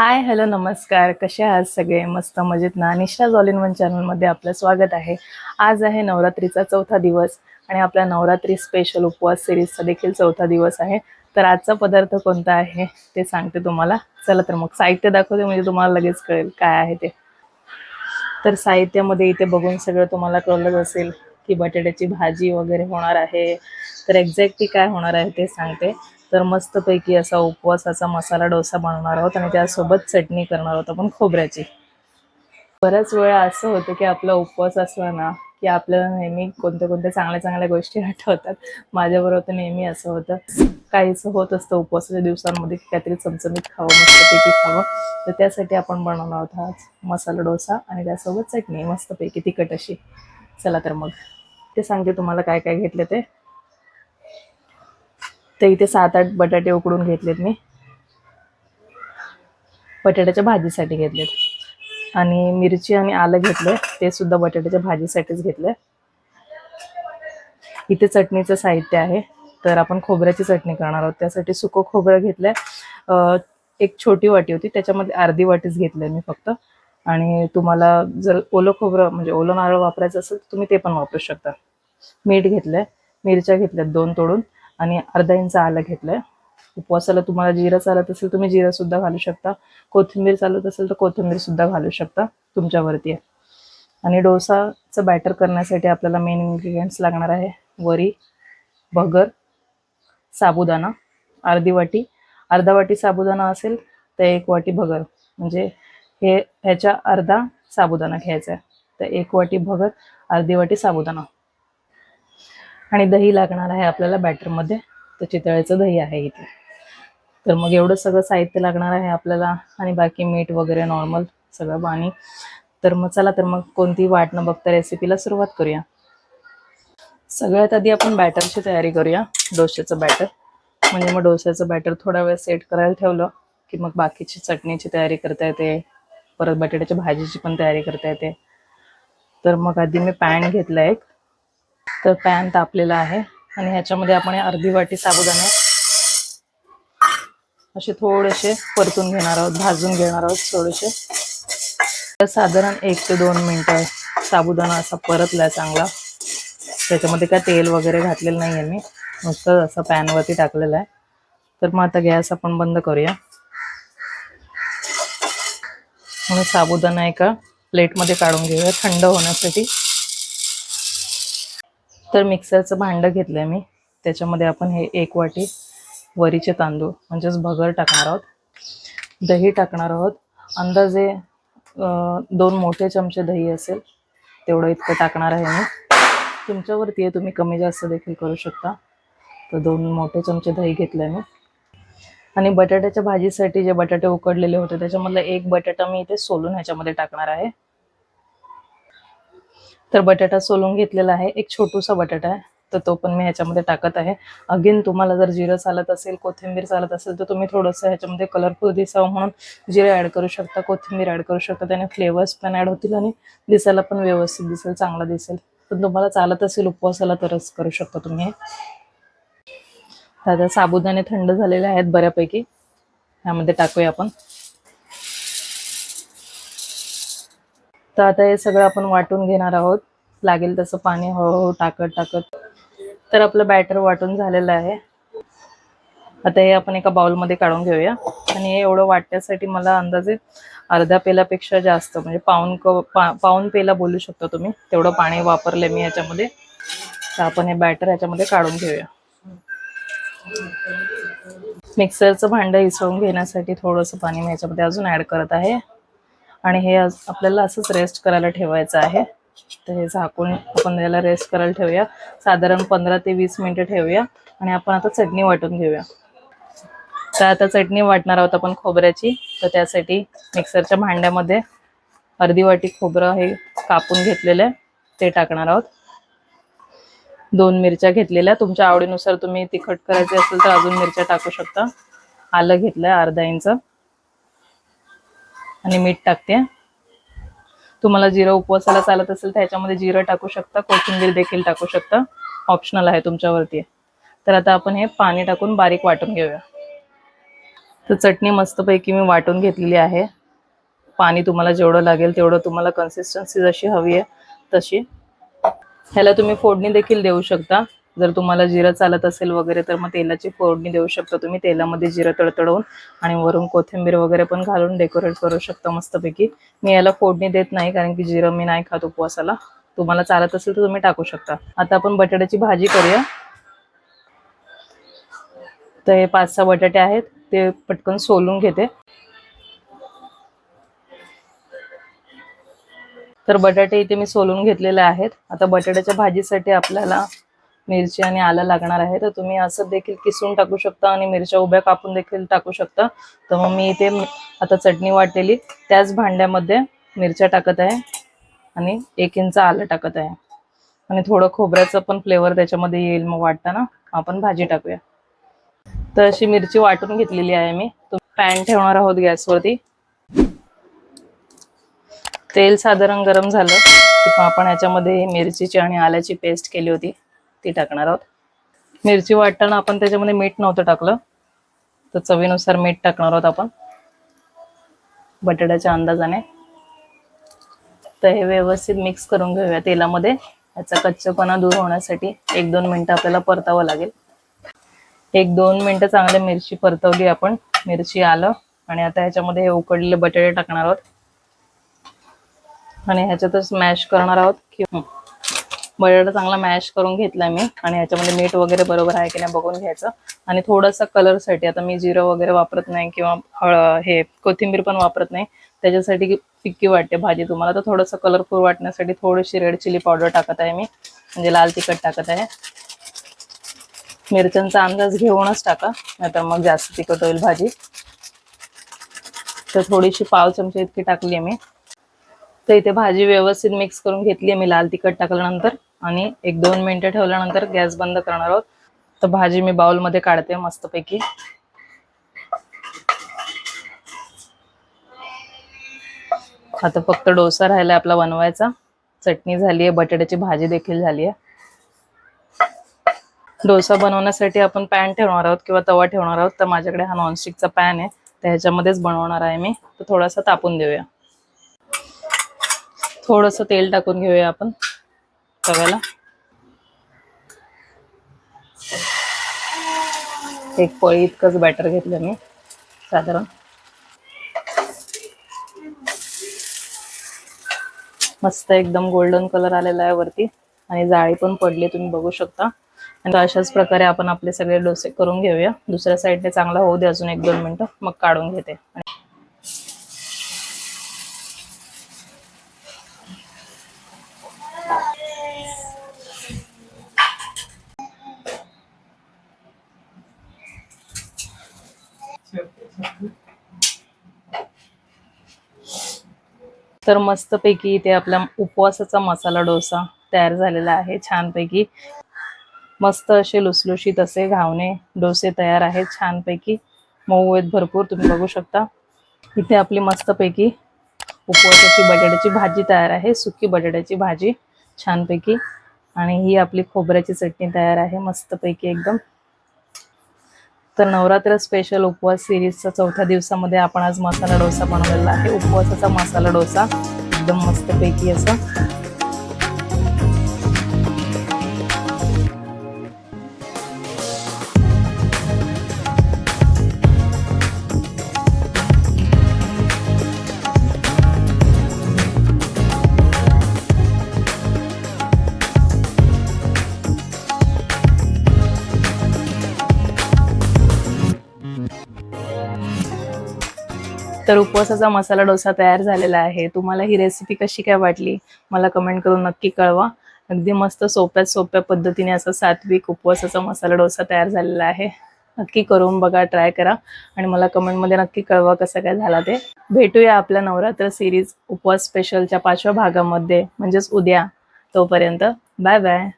Hi hello नमस्कार. कसे आहात सगळे? मस्त मजेत ना? निष्ठा झॉलिन इन वन चॅनलमध्ये आपलं स्वागत आहे. आज आहे नवरात्रीचा चौथा दिवस आणि आपल्या नवरात्री स्पेशल उपवास सिरीजचा देखील चौथा दिवस आहे. तर आजचा पदार्थ कोणता आहे ते सांगते तुम्हाला. चला तर मग साहित्य दाखवते म्हणजे तुम्हाला लगेच कळेल काय आहे ते. तर साहित्यामध्ये इथे बघून सगळं तुम्हाला कळलंच असेल की बटाट्याची भाजी वगैरे होणार आहे. तर एक्झॅक्टली काय होणार आहे ते सांगते. तर मस्तपैकी असा उपवासाचा मसाला डोसा बनवणार आहोत आणि त्यासोबत चटणी करणार आहोत आपण खोबऱ्याची. बऱ्याच वेळा असं होतं की आपला उपवास असला ना की आपल्याला नेहमी कोणत्या कोणत्या चांगल्या चांगल्या गोष्टी आठवतात. माझ्याबरोबर तर नेहमी असं होतं. काहीच होत असतं उपवासाच्या दिवसांमध्ये की काहीतरी चमचमीत खावं मस्तपैकी खावं. तर त्यासाठी आपण बनवणार आहोत हा मसाला डोसा आणि त्यासोबत चटणी मस्तपैकी तिखट अशी. चला तर मग. ते सांगते तुम्हाला काय काय घेतलं ते. तर इथे सात आठ बटाटे उकडून घेतलेत मी. बटाट्याच्या भाजीसाठी घेतलेत. आणि मिरची आणि आलं घेतलं ते सुद्धा बटाट्याच्या भाजीसाठीच घेतलं इथे चटणीचं साहित्य आहे तर आपण खोबऱ्याची चटणी करणार आहोत. त्यासाठी सुकं खोबरं घेतलंय. एक छोटी वाटी होती त्याच्यामध्ये अर्धी वाटीच घेतलंय मी फक्त. आणि तुम्हाला जर ओलं खोबरं म्हणजे ओलं नारळ वापरायचं असेल तर तुम्ही ते पण वापरू शकता. मीठ घेतलंय. मिरच्या घेतल्यात दोन तोडून. आणि अर्धा इंच आलं घेतलंय. उपवासाला तुम्हाला जिरं चालत असेल तुम्ही जिरा सुद्धा घालू शकता. कोथिंबीर चालत असेल तर कोथिंबीर सुद्धा घालू शकता तुमच्यावरती. आहे आणि डोसाचं बॅटर करण्यासाठी आपल्याला मेन इन्ग्रेडियंट्स लागणार आहे वरी भगर साबुदाणा अर्धी वाटी. अर्धा वाटी साबुदाणा असेल तर एक वाटी भगर. म्हणजे हे ह्याच्या अर्धा साबुदाणा घ्यायचा आहे. तर एक वाटी भगर अर्धी वाटी साबुदाणा. आणि दही लागणार आहे आपल्याला बॅटरमध्ये. तर चितळेचं दही आहे इथे. तर मग एवढं सगळं साहित्य लागणार आहे आपल्याला आणि बाकी मीठ वगैरे नॉर्मल सगळं पाणी. तर मग चला तर मग कोणती वाट न बघता रेसिपीला सुरुवात करूया. सगळ्यात आधी आपण बॅटरची तयारी करूया डोश्याचं बॅटर. म्हणजे मग डोश्याचं बॅटर थोडा वेळ सेट करायला ठेवलं की मग बाकीची चटणीची तयारी करता येते. परत बटाट्याच्या भाजीची पण तयारी करता येते. तर मग आधी मी पॅन घेतला एक. तर पॅन तापलेला आहे. आणि ह्याच्यामध्ये आपण अर्धी वाटी साबुदाणे असे थोडेसे परतून घेणार आहोत भाजून घेणार आहोत थोडेसे. तर साधारण एक ते दोन मिनटं साबुदाणा असा परतलाय चांगला. त्याच्यामध्ये काय तेल वगैरे घातलेलं नाही आहे मी. नुसतं असं पॅनवरती टाकलेलं आहे. तर मग आता गॅस आपण बंद करूया. म्हणून साबुदाणा एका प्लेटमध्ये काढून घेऊया थंड होण्यासाठी. तर मिक्सरचं भांडं घेतलंय मी. त्याच्यामध्ये आपण हे एक वाटी वरीचे तांदूळ म्हणजेच भगर टाकणार आहोत. दही टाकणार आहोत. अंदाजे दोन मोठे चमचे दही असेल तेवढं इतकं टाकणार आहे मी. तुमच्यावरती आहे तुम्ही कमी जास्त देखील करू शकता. तर दोन मोठे चमचे दही घेतलंय मी. आणि बटाट्याच्या भाजीसाठी जे बटाटे उकडलेले होते त्याच्यामधला एक बटाटा मी इथे सोलून ह्याच्यामध्ये टाकणार आहे. तर बटाटा सोलून घेतलेला आहे. एक छोटूसा बटाटा आहे. तर तो पण मी ह्याच्यामध्ये टाकत आहे. अगेन तुम्हाला जर जिरं चालत असेल कोथिंबीर चालत असेल तर तुम्ही थोडंसं ह्याच्यामध्ये कलरफुल दिसावं म्हणून जिरं ॲड करू शकता कोथिंबीर ॲड करू शकता. त्याने फ्लेवर्स पण ॲड होतील आणि दिसायला पण व्यवस्थित दिसेल चांगला दिसेल. पण तुम्हाला चालत असेल उपवासाला तरच करू शकता तुम्ही हे. आता साबुदाणे थंड झालेले आहेत बऱ्यापैकी. ह्यामध्ये टाकूया आपण. तर आता हे सगळं आपण वाटून घेणार आहोत. लागेल तसं पाणी हळूहळू टाकत टाकत. तर आपलं बॅटर वाटून झालेलं आहे. आता हे आपण एका बाउलमध्ये काढून घेऊया. आणि हे एवढं वाटण्यासाठी मला अंदाजे अर्ध्या पेलापेक्षा जास्त म्हणजे पाऊन क पा पाऊन पेला बोलू शकता तुम्ही. तेवढं पाणी वापरले मी याच्यामध्ये. तर आपण हे बॅटर याच्यामध्ये काढून घेऊया. मिक्सरचं भांडं इसळून घेण्यासाठी थोडंसं पाणी मी याच्यामध्ये अजून ॲड करत आहे. आणि हे आपल्याला असंच रेस्ट करायला ठेवायचं आहे. तर हे झाकून आपण याला रेस्ट करायला ठेवूया. साधारण पंधरा ते वीस मिनिटं ठेवूया आणि आपण आता चटणी वाटून घेऊया. तर आता चटणी वाटणार आहोत आपण खोबऱ्याची. तर त्यासाठी मिक्सरच्या भांड्यामध्ये अर्धी वाटी खोबरं हे कापून घेतलेलं आहे. ते टाकणार आहोत. दोन मिरच्या घेतलेल्या. तुमच्या आवडीनुसार तुम्ही तिखट करायचे असेल तर अजून मिरच्या टाकू शकता. आलं घेतलंय अर्धा इंच. आणि मीठ टाकते. तुम्हाला जिरं उपवासाला चालत असेल तर ह्याच्यामध्ये जिरं टाकू शकता कोथिंबीर देखील टाकू शकता. ऑप्शनल आहे तुमच्यावरती. तर आता आपण हे पाणी टाकून बारीक वाटून घेऊया. तर चटणी मस्तपैकी मी वाटून घेतलेली आहे. पाणी तुम्हाला जेवढं लागेल तेवढं तुम्हाला कन्सिस्टन्सी जशी हवी आहे तशी. ह्याला तुम्ही फोडणी देखील देऊ शकता. जर तुम्हाला जिरं चालत असेल वगैरे तर मग तेलाची फोडणी देऊ शकता तुम्ही. तेलामध्ये जिरं तडतडवून आणि वरून कोथिंबीर वगैरे पण घालून डेकोरेट करू शकता मस्तपैकी. मी याला फोडणी देत नाही कारण की जिरं मी नाही खात उपवासाला. तुम्हाला चालत असेल तर तुम्ही टाकू शकता. आता आपण बटाट्याची भाजी करूया. तर हे पाच सहा बटाटे आहेत ते पटकन सोलून घेते. तर बटाटे इथे मी सोलून घेतलेले आहेत. आता बटाट्याच्या भाजीसाठी आपल्याला मिरची आणि आलं लागणार आहे तर तुम्ही असं देखील किसून टाकू शकता आणि मिरच्या उभ्या कापून देखील टाकू शकता. तर मग मी इथे आता चटणी वाटलेली त्याच भांड्यामध्ये मिरच्या टाकत आहे आणि एक इंच आलं टाकत आहे. आणि थोडं खोबऱ्याचं पण फ्लेवर त्याच्यामध्ये येईल मग वाटताना आपण भाजी टाकूया. तर अशी मिरची वाटून घेतलेली आहे मी. पॅन ठेवणार आहोत गॅसवरती. तेल साधारण गरम झालं आपण याच्यामध्ये मिरचीची आणि आल्याची पेस्ट केली होती. ती टाकणार आहोत. मिरची वाटताना आपण त्याच्यामध्ये मीठ नव्हतं टाकलं. तर चवीनुसार मीठ टाकणार आहोत आपण. बटाट्याच्या अंदाजाने. तर हे व्यवस्थित मिक्स करून घेऊया तेलामध्ये. याचा कच्चपणा दूर होण्यासाठी एक दोन मिनटं आपल्याला परतावं लागेल. एक दोन मिनटं चांगले मिरची परतवली आपण. मिरची आलं आणि आता ह्याच्यामध्ये हे उकडलेले बटाटे टाकणार आहोत. आणि ह्याच्यातच मॅश करणार आहोत. किंवा बटाटा चांगला मॅश करून घेतला मी. आणि ह्याच्यामध्ये मीठ वगैरे बरोबर आहे की नाही बघून घ्यायचं. आणि थोडासा कलरसाठी आता मी जिरं वगैरे वापरत नाही किंवा हळ हे कोथिंबीर पण वापरत नाही. त्याच्यासाठी फिक्की वाटते भाजी तुम्हाला. तर थोडंसं कलरफुल वाटण्यासाठी थोडीशी रेड चिली पावडर टाकत आहे मी. म्हणजे लाल तिखट टाकत आहे. मिरच्यांचा अंदाज घेऊनच टाका. नाहीतर मग जास्त तिखट होईल भाजी. तर थोडीशी पाव चमचे इतकी टाकली आहे मी. तर इथे भाजी व्यवस्थित मिक्स करून घेतली आहे मी लाल तिखट टाकल्यानंतर. आणि एक दोन मिनिटं ठेवल्यानंतर गॅस बंद करणार आहोत. तर भाजी मी बाउलमध्ये काढते मस्तपैकी. आता फक्त डोसा राहिला आपला बनवायचा. चटणी झाली आहे बटाट्याची भाजी देखील झाली आहे. डोसा बनवण्यासाठी आपण पॅन ठेवणार आहोत किंवा तवा ठेवणार आहोत. तर माझ्याकडे हा नॉनस्टिकचा पॅन आहे. तर ह्याच्यामध्येच बनवणार आहे मी. तर थोडासा तापून देऊया. थोडंसं तेल टाकून घेऊया आपण. तव्याला एक पळी इतकंच बॅटर घेतलं मी साधारण. मस्त एकदम गोल्डन कलर आलेला आहे वरती. आणि जाळी पण पडली तुम्ही बघू शकता. आणि अशाच प्रकारे आपण आपले सगळे डोसे करून घेऊया. दुसऱ्या साईडने चांगला होऊ दे अजून एक दोन मिनिटं मग काढून घेते. तर मस्तपैकी इथे आपला उपवासाचा मसाला डोसा तयार झालेला आहे छानपैकी. मस्त असे लुसलुशीत असे घावणे डोसे तयार आहेत छानपैकी. मऊ आहेत भरपूर तुम्ही बघू शकता. इथे आपली मस्तपैकी उपवासाची बटाट्याची भाजी तयार आहे सुकी बटाट्याची भाजी छानपैकी. आणि ही आपली खोबऱ्याची चटणी तयार आहे मस्तपैकी एकदम. तर नवरात्र स्पेशल उपवास सिरीजच्या चौथ्या दिवसामध्ये आपण आज मसाला डोसा बनवलेला आहे. उपवासाचा मसाला डोसा एकदम मस्तपैकी असं तर उपवासाचा मसाला डोसा तयार झालेला आहे. तुम्हाला ही रेसिपी कशी काय वाटली? मला कमेंट करून नक्की कळवा. अगदी मस्त सोप्यात सोप्या पद्धतीने असा सात्विक उपवासाचा मसाला डोसा तयार झालेला आहे. नक्की करून बघा ट्राय करा. आणि मला कमेंटमध्ये नक्की कळवा कसं काय झाला ते. भेटूया आपल्या नवरात्र सिरीज उपवास स्पेशलच्या पाचव्या भागामध्ये. म्हणजेच उद्या तोपर्यंत. Bye bye